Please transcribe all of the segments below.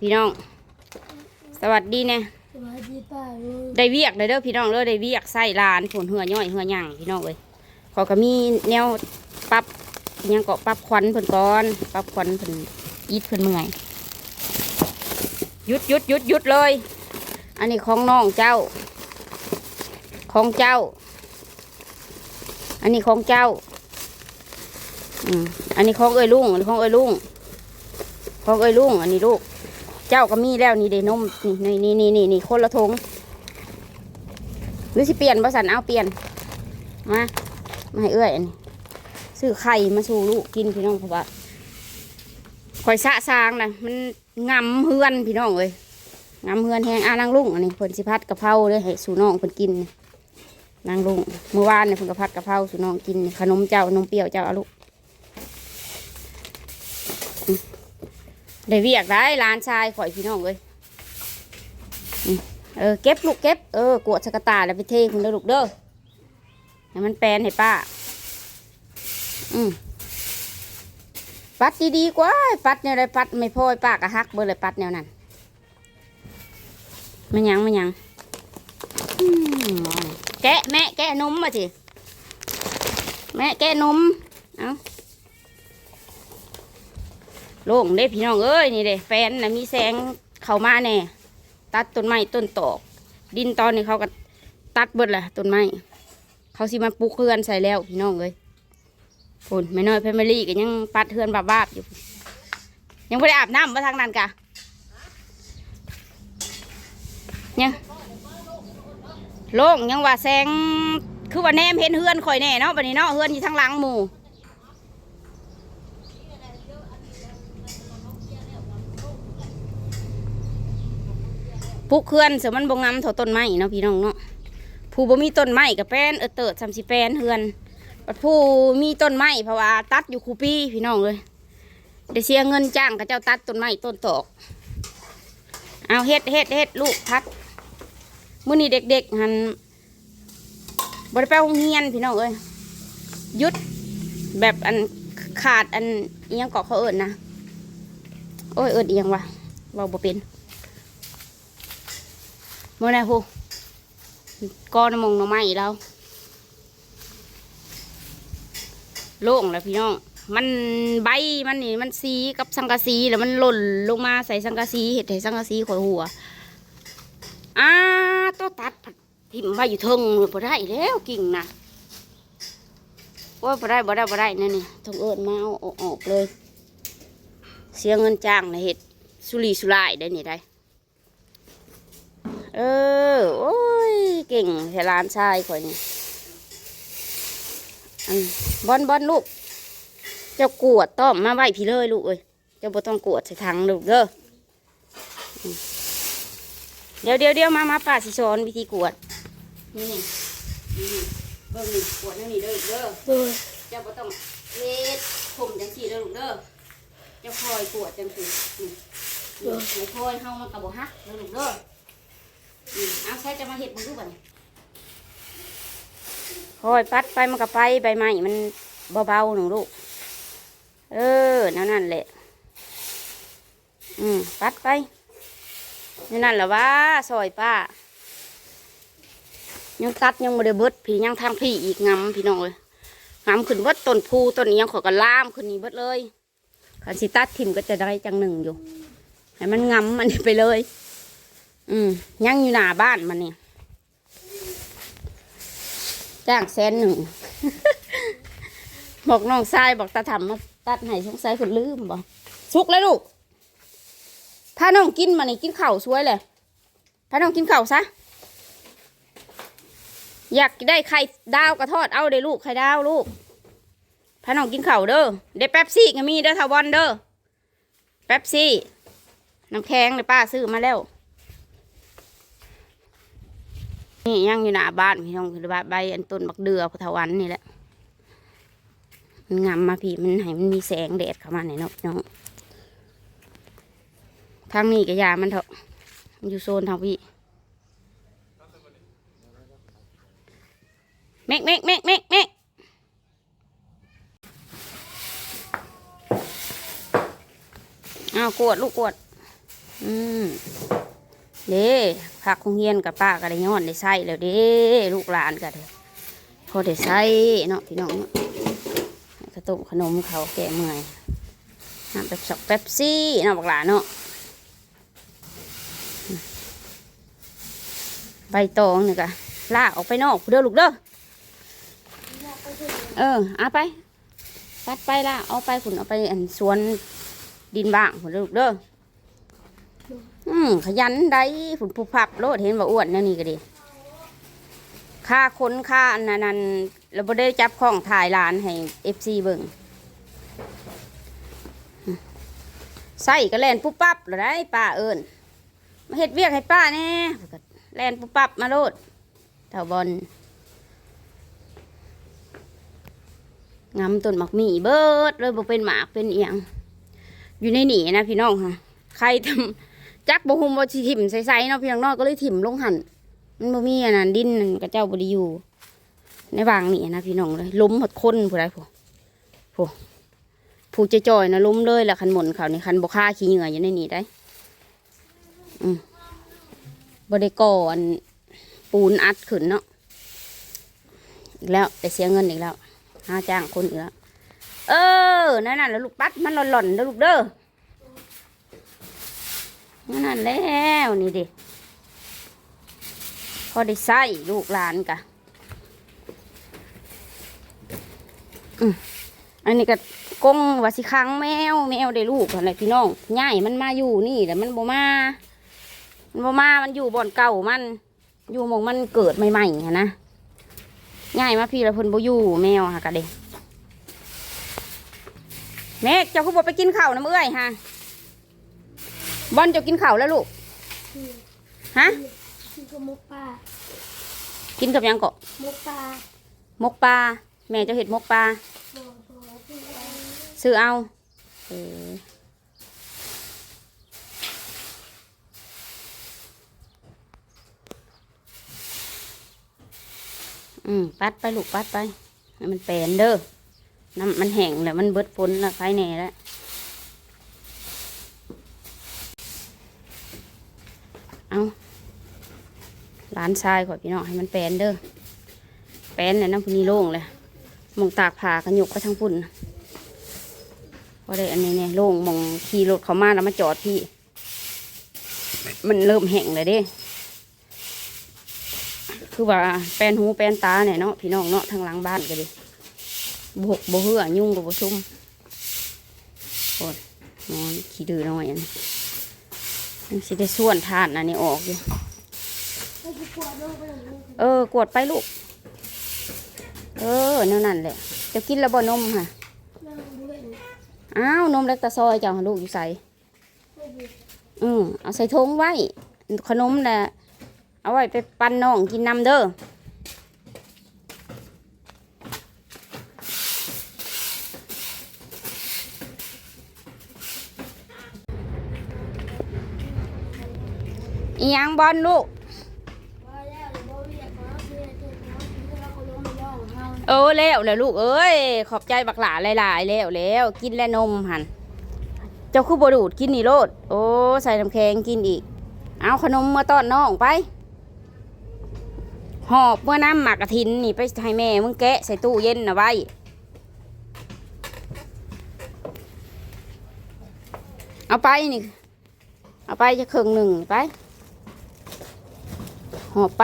พี่น้อง สวัสดีเนี่ยสวัสดีป้าลุงได้เวียกเลยเด้อพี่น้องเด้อได้เวียกใส่ลานผลเหือย่อยเหือหย่างพี่น้องเลยขอยก็มีแนวปรับอิหยังก็ปรับควันเพิ่นก่อนปรับควันเพิ่นอีดเพิ่นเมื่อยหยุดหยุดหยุดหยุดเลย อันนี้ของน้องเจ้า ของเจ้า อันนี้ของเจ้าอืมอันนี้ของเอ้ยลุงอันนี้ของเอ้ยลุงของเอ้ยลุงอันนี้ลูก เจ้าก็มีแล้วนี่เดนมนี่นี่นี่นี่นี่คนละทงหรือสิเปลี่ยนบริษัทเอาเปลี่ยนมามาให้เอื้อยอันนี้ซื้อไข่มาสู่ลูกกินพี่น้องเพราะว่าข่อยสะสางนะมันงำเฮือนพี่น้องเลยงำเฮือนแหงอ่านางลุงอันนี้เพิ่นสิพัดกะเพราเลยให้สู่น้องเพิ่นกินนางลุงเมื่อวานเนี่ยเพิ่นก็พัดกะเพราสู่น้องกินขนมเจ้านมเปรี้ยวเจ้าอาลูกอืม ได้เวียกได้ร้านชายข่อยพี่น้องเลยเออเก็บลูกเก็บเออกวดสกตาแล้วไปเทคุณเด้อลูกเด้อให้มันแปลนให้ป้า อืมปัดดีๆกว่าปัดเนี่ยได้ปัดไม่พ่อยป้ากะฮักเบอร์เลยปัดแนวนั้นมันยังมันยังแกะแม่แกะนมมาสิแม่แกะนม เอ้า โล่งเด้พี่น้องเอ้ยนี่เด้แฟนนะมีแสงเข้ามาแน่ตัดต้นไม้ต้นตอก ดินตอนนี้เขาก็ตัดเบิดแหละต้นไม้เขาสิมาปลูกเรือนใส่แล้วพี่น้องเอ้ยฝนไม่น้อยเพมลี่ก็ยังปัดเทือนบาบาบอยู่ ยังไม่ได้อาบน้ำมาทางนั้นกะยังโล่งยังว่าแสงคือว่าแนมเห็นเฮือนข่อยแน่เนาะบัดนี้เนาะเฮือนอยู่ทางหลังหมู่ ปลูกเฮือนเสือมันบงงำเท่าต้นไม้เนาะพี่น้องเนาะผู้บ่มีต้นไม้กับแป้นเออเติดสามสิแป้นเฮือนบัดผู้มีต้นไม้เพราะว่าตัดอยู่คูปีพี่น้องเลยได้เสียเงินจ้างกับเจ้าตัดต้นไม้ต้นตอกเอาเฮ็ดเฮ็ดเฮ็ดลูกพัดมื้อนี้เด็กๆหันบริไปโรงเรียนพี่น้องเอ้ยยุดแบบอันขาดอันเอิหยังเกาะเขาเอิญนะโอ้ยเอิญเอียงวะเราบ่เป็น มื่อไหร่ฮูก้อนมงหน่อไม้เราโล่งแล้วพี่น้อง มันใบมันนี่มันสีกับสังกะสีแล้วมันหล่นลงมาใส่สังกะสีเห็ดให้สังกะสีข่อยหัวอ้าตัวตัดทิ่มไว้อยู่เทิงพอได้แล้วกิ่งนะว่าพอได้บ่ได้บ่ได้นั่นนี่ต้องเอิญมาเอาออกเลย เสียเงินจ้างนะเห็ดสุรีสุรายได้นี่ได้ เออ โอ้ย เก่งแค่ร้านชายข่อยนี่อันบอนบอนลูก เจ้ากวดต้อมมาไหวพี่เลยลูกเอ้ยเจ้าบ่ต้องกวดใส่ถังลูกเด้ออืมเดี๋ยวเดี๋ยวเดี๋ยวมามาป้าสิสอนวิธีกวดนี่นี่นี่นี่เบิ่งนี่กวดนั่นนี่เด้อลูกเด้อโดยเจ้าบ่ต้องเล็ดผมจังสี่เด้อลูกเด้อเจ้าคอยกวดจังสี่นี่นี่ไม่คอยเฮามันกระบ่ฮักเด้อลูกเด้อ นี่เอาใช้จะมาเฮ็ดมึงดูบัดนี้คอยปัดไปมันก็ไปใบไม้มันเบาๆหนูลูก เออนั่นนั่นแหละ อืมปัดไปนี่นั่นแหละว่าซอยป้า ยังตัดยังไม่ได้เบิดพี่ยังทางพี่อีกงำพี่น้องเลยงำขึ้นเบิดต้นพูต้นนี้ยังขอยก็ล่ามขึ้นนี่เบิดเลยขันสิตัดทิมก็จะได้จังหนึ่งอยู่ ให้มันงำมันไปเลย อืมยังอยู่หน้าบ้านมันเนี่ยจ้างแสนหนึ่ง บอกน้องชายบอกตาทำมาตัดให้สงสัยคนลืมบอกสุกแล้วลูกถ้าน้องกินมานี่กินข้าวสวยเลยถ้าน้องกินข้าวซะ อยากได้ไข่ดาวกระทอดเอาเด้ลูกไข่ดาวลูกพาน้องกินข้าวเด้อได้แป๊บซี่ก็มีเด้อทาวอนเด้อแป๊บซี่น้ำแข็งเลยป้าซื้อมาแล้ว นี่ยังอยู่หน้าบ้านพี่น้องคือบ้าใบอันต้นบักเดือพุทธวันนี่แหละมันงามมาพี่มันให้มันมีแสงแดดเข้ามาหน่อยเนาะพี่น้องทางนี้ก็ยามันเถอะมันอยู่โซนทางพี่เมกเมกเมกเมกเมกอ้าวกวดลูกกวด อืม เด้ผักคงเฮียนกับป้าก็ได้ย้อนได้ใส่แล้วเด้ลูกหลานก็ได้พอได้ใส่เนาะพี่น้องเนาะขนมขนมเขาแก่เมื่อยน้ำแบบช็อกเป๊ปซี่เนาะบักหลานเนาะใบตองนี่ก็ลากออกไปนอกเด้อลูกเด้อเออเอาไปตัดไปละเอาไปขุนเอาไปอันสวนดินบ้างขุนลูกเด้อ อืมขยันได้ผุนผูพับโลดเห็นว่าอ้วนแนั่นนี่ก็ดีค่าค้นค่าอันนั้นเราบ่ได้จับของถ่ายร้านให้เอฟซีเบิ่งใส่ก็แลนปุ๊บปั๊บเลยได้ป้าเอิญมาเฮ็ดเวียกให้ป้าแน่แลนปุ๊บปั๊บมาโลดเท่าบอลงำต้นหมักหมี่เบิดเลยบ่เป็นหมากเป็นเอียง อยู่ในหนีนะพี่น้องค่ะ ใครทำ จักบ่ฮุมบ่สิถิ่มใสๆเนาะพี่น้องเนาะก็เลยถิ่มลงหันมันบ่มีอันนั้นดินนั่นกระเจ้าบ่ได้อยู่ ในวางนี่นะพี่น้องเลยล้มหมดคนผู้ใดผู้ผู้ผู้จะจอยๆนะล้มเลยละคันหมุนเขานี่คันบ่ค่าขี้เหงื่ออยู่ในนี่ได้ อืมบ่ได้ก่ออันปูนอัดขึ้นเนาะอีกแล้วได้เสียเงินอีกแล้วห้าจ้างคนอีกแล้วเออนั่นน่ะแล้วลูกปัดมันหล่อนๆเด้อลูกเด้อ นั่นนะแล้วนี่ดิพอได้ใส่ลูกหลานกะอันนี้ก็กงว่าสิค้างแมวแมวได้ลูกอะไรพี่น้องง่ายมันมาอยู่นี่แต่มันบ่มา มันบ่มา มันอยู่บ่อนเก่ามัน อยู่หมองมันเกิดใหม่ๆนะง่ายมาพี่ละพนบ่อยู่แมวหากะเด้แม่เจ้าคือบ่ไปกินข้าวน้ำเอื้อยฮะ บอลเจ้ากินข้าวแล้วลูกคือฮะคือกับมกปลากินกับหยังเกาะมกปลามกปลา แม่เจ้าเห็ดมกปลาบ่บ่คือเอาซื้อเอาเอออืม ปัดไปลูกปัดไปให้มันแปลนเด้อน้ำมันแห้งแล้วมันเบิดฝนแล้วใครแหน่แล้ว เอาร้านทรายขอยพี่น้องให้มันแปนเด้อแปนเลยน้ำพุนี้โล่งเลยมองตากผากันยกไปทั้งพุ่นน่ะพอได้อันนี้เนี่ยโล่งมองขี่รถเขามาแล้วมาจอดพี่ มันเริ่มแห้งเลยเด้ คือว่าแปนหูแปนตาเนี่ยเนาะพี่น้องเนาะทางหลังบ้านก็ดิบกบเหือยุ่งกับบซุ่มโอ้ยนอนขี้ดื้อน้อยอันนี้ มันสิได้ส่วนทานอันนี้ออกอยู่ เออกวดไปลูก เออแนวนั่นแหละจะกินแล้วบ่นมค่ะ อ้าว นมเล็กตะซอยจ้าลูกอยู่ใส่อือเอาใส่ทงไว้ ขนมแหละเอาไว้ไปปั้นน้องกินน้ำเด้ออีหยังบอลลูก ว่าแล้วเดี๋ยวบ่เรียกเขาเรียกเจ้าเขาเรีย กเขาลงมาย่องเฮาเออแล้วแหละลูกเอ้ยขอบใจบักหลาหลายๆแล้วแล้วกินแล้วนมหันเจ้าคือบดูดกินนี่โลด โอ้ใส่น้ำแข็งกินอีก เอาขนมมาต้อนน้องไป หอบเมื่อน้ำหมากกระทินนี่ไปให้แม่มึงแกะใส่ตู้เย็นนะไว้เอาไปนี่ เอาไปจะครึ่งหนึ่งไป หอบไป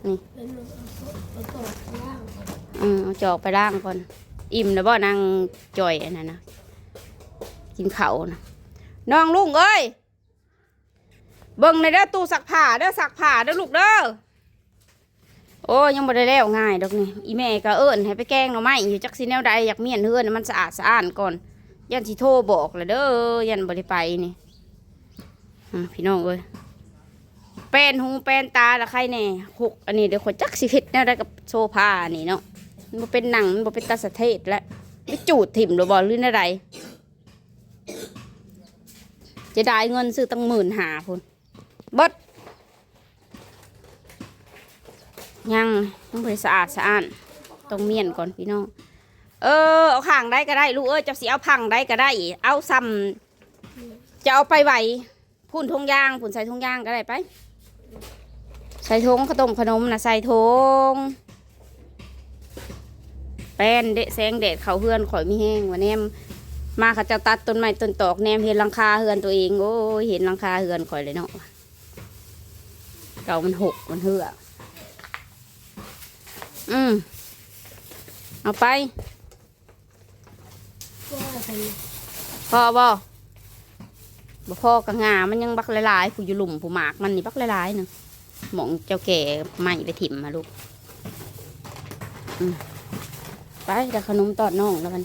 เป็นหนูเอาโต๊ะเอาโต๊ะล่างก่อนอืมเอาจอกไปล่างก่อน อิ่มแล้วบ่นางจ่อยอันนั้นนะกินเขาวนะน้องลุงเอ้ย เบิ่งในเด้อตู้ซักผ้าเด้อซักผ้าเด้อลูกเด้อ โอ้ยยังบ่ได้แล้วง่ายดอกนี่ อีแม่ก็เอิ้นให้ไปแกล้งหน่อไม้อยู่จักสิแนวใดอยากเมียนเฮือนให้มันสะอาดสะอ้านก่อน ยันสิโทรบอกเลยเด้อ ยันบ่ได้ไปนี่อะพี่น้องเอ้ย แป้นหูแป้นตาละใครแน่หกอันนี้เดี๋ยวขอจักสิเฮ็ดแนวใดกับโซฟานี่เนาะมันบ่เป็นหนังมันบ่เป็นตาสะเทศแล้วไปจูดถิ่มหรือบ่หรืออะไรจะได้เงินซื้อตั้งหมื่นหาพุ่นบดยังต้องไปสะอาดสะอ้านต้องเมียนก่อนพี่น้องเออเอาข้างได้ก็ได้ลูกเอ้ยจะสิเอาพังได้ก็ได้ เอาซ้ำจะเอาไปไหวพุ่นทงยางพุ่นใส่ทงยางก็ได้ไป ใส่ทงข้าวต้มขนมนะใส่ทงแป้นเดะแสงแดดเขาเฮือนข่อยมีแห้งวันแนมมาเขาจะตัดต้นไม้ต้นตอกแนมเห็นหลังคาเฮือนตัวเองโอ้ยเห็นหลังคาเฮือนข่อยเลยเนาะเก่ามันหกมันเหืออืมเอาไปก็ใส่อบ่บ่พอกระงามันยังบักหลายๆผู้อยู่หลุมผู้หมากมันนี่บักหลายๆหนึ่ง หมองเจ้าแก่ใหม่ไปถิ่มมาลูกไปเดี๋ยวขนมตอดน่องแล้วมัน